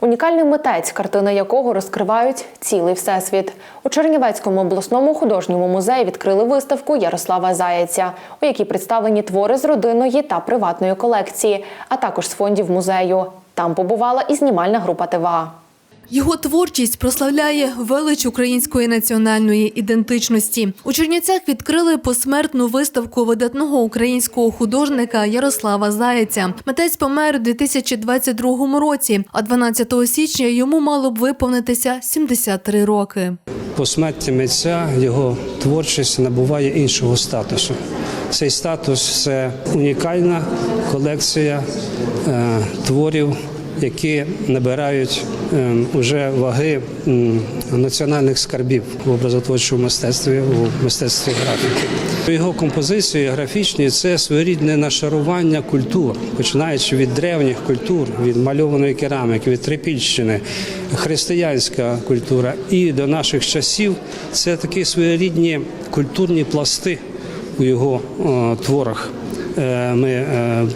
Унікальний митець, картини якого розкривають цілий всесвіт. У Чернівецькому обласному художньому музеї відкрили виставку Ярослава Заяця, у якій представлені твори з родинної та приватної колекції, а також з фондів музею. Там побувала і знімальна група ТВА. Його творчість прославляє велич української національної ідентичності. У Чернівцях відкрили посмертну виставку видатного українського художника Ярослава Заяця. Митець помер у 2022 році, а 12 січня йому мало б виповнитися 73 роки. По смерті митця його творчість набуває іншого статусу. Цей статус це унікальна колекція е, творів, які набирають е, уже ваги національних скарбів в образотворчому мистецтві, у мистецтві графіки. Його композиції графічні це своєрідне нашарування культур, починаючи від древніх культур, від мальованої кераміки, від трипільщини, християнська культура і до наших часів це такі своєрідні культурні пласти у його е, творах. Е, Ми е,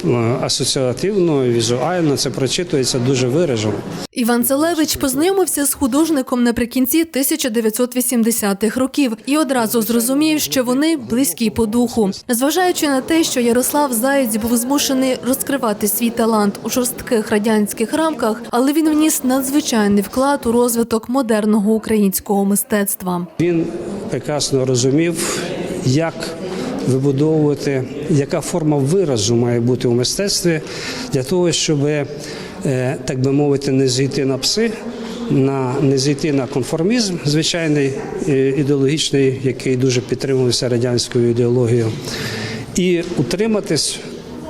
асоціативно, візуально це прочитується дуже виражено. Іван Целевич познайомився з художником наприкінці 1980-х років і одразу зрозумів, що вони близькі по духу. Незважаючи на те, що Ярослав Заєць був змушений розкривати свій талант у жорстких радянських рамках, але він вніс надзвичайний вклад у розвиток модерного українського мистецтва. Він прекрасно розумів, як вибудовувати, яка форма виразу має бути у мистецтві для того, щоб, е, так би мовити, не зійти на пси, на не зійти на конформізм, звичайний е, ідеологічний, який дуже підтримувався радянською ідеологією, і утриматись,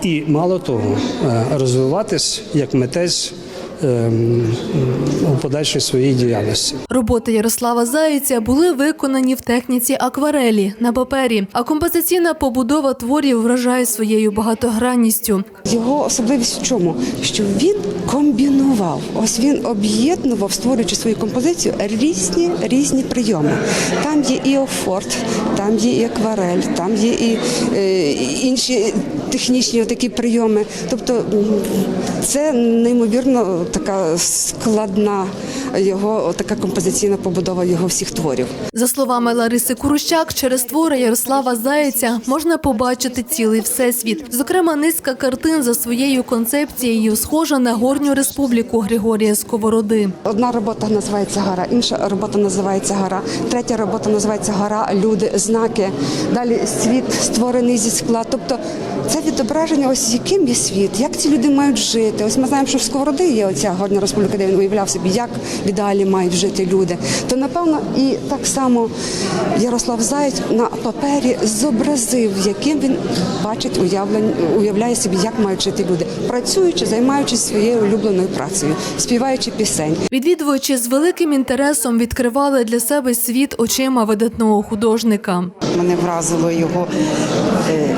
і мало того, е, розвиватись як митець у подальшій своїй діяльності. Роботи Ярослава Заєця були виконані в техніці акварелі на папері, а композиційна побудова творів вражає своєю багатогранністю. Його особливість в чому? Що він комбінував. Ось він об'єднував, створюючи свою композицію, різні різні прийоми. Там є і офорт, там є і акварель, там є і е, інші технічні такі прийоми. Тобто це неймовірно така складна його така композиційна побудова його всіх творів. За словами Лариси Курущак, через твори Ярослава Заєця можна побачити цілий всесвіт. Зокрема, низка картин за своєю концепцією схожа на горню республіку Григорія Сковороди. Одна робота називається гора, інша робота називається гора, третя робота називається гора, люди, знаки. Далі світ створений зі скла. Тобто це відображення, ось яким є світ, як ці люди мають жити. Ось ми знаємо, що в Сковороди є оця горна республіка, де він уявляв собі, як в ідеалі мають жити люди. То напевно і так само Ярослав Заєць на папері зобразив, яким він бачить, уявляє собі, як мають жити люди, працюючи, займаючись своєю улюбленою працею, співаючи пісень. Відвідувачі з великим інтересом відкривали для себе світ очима видатного художника. Мене вразило його е,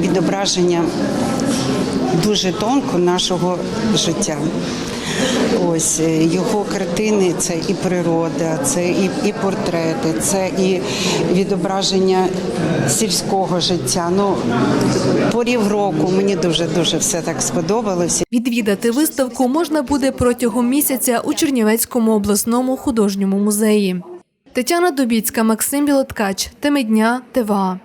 відображення дуже тонко нашого життя. Ось е, його картини це і природа, це і, і портрети, це і відображення сільського життя. Ну порів року мені дуже дуже все так сподобалося. Відвідати виставку можна буде протягом місяця у Чернівецькому обласному художньому музеї. Тетяна Дубіцька, Максим Білоткач. Теми дня ТВА.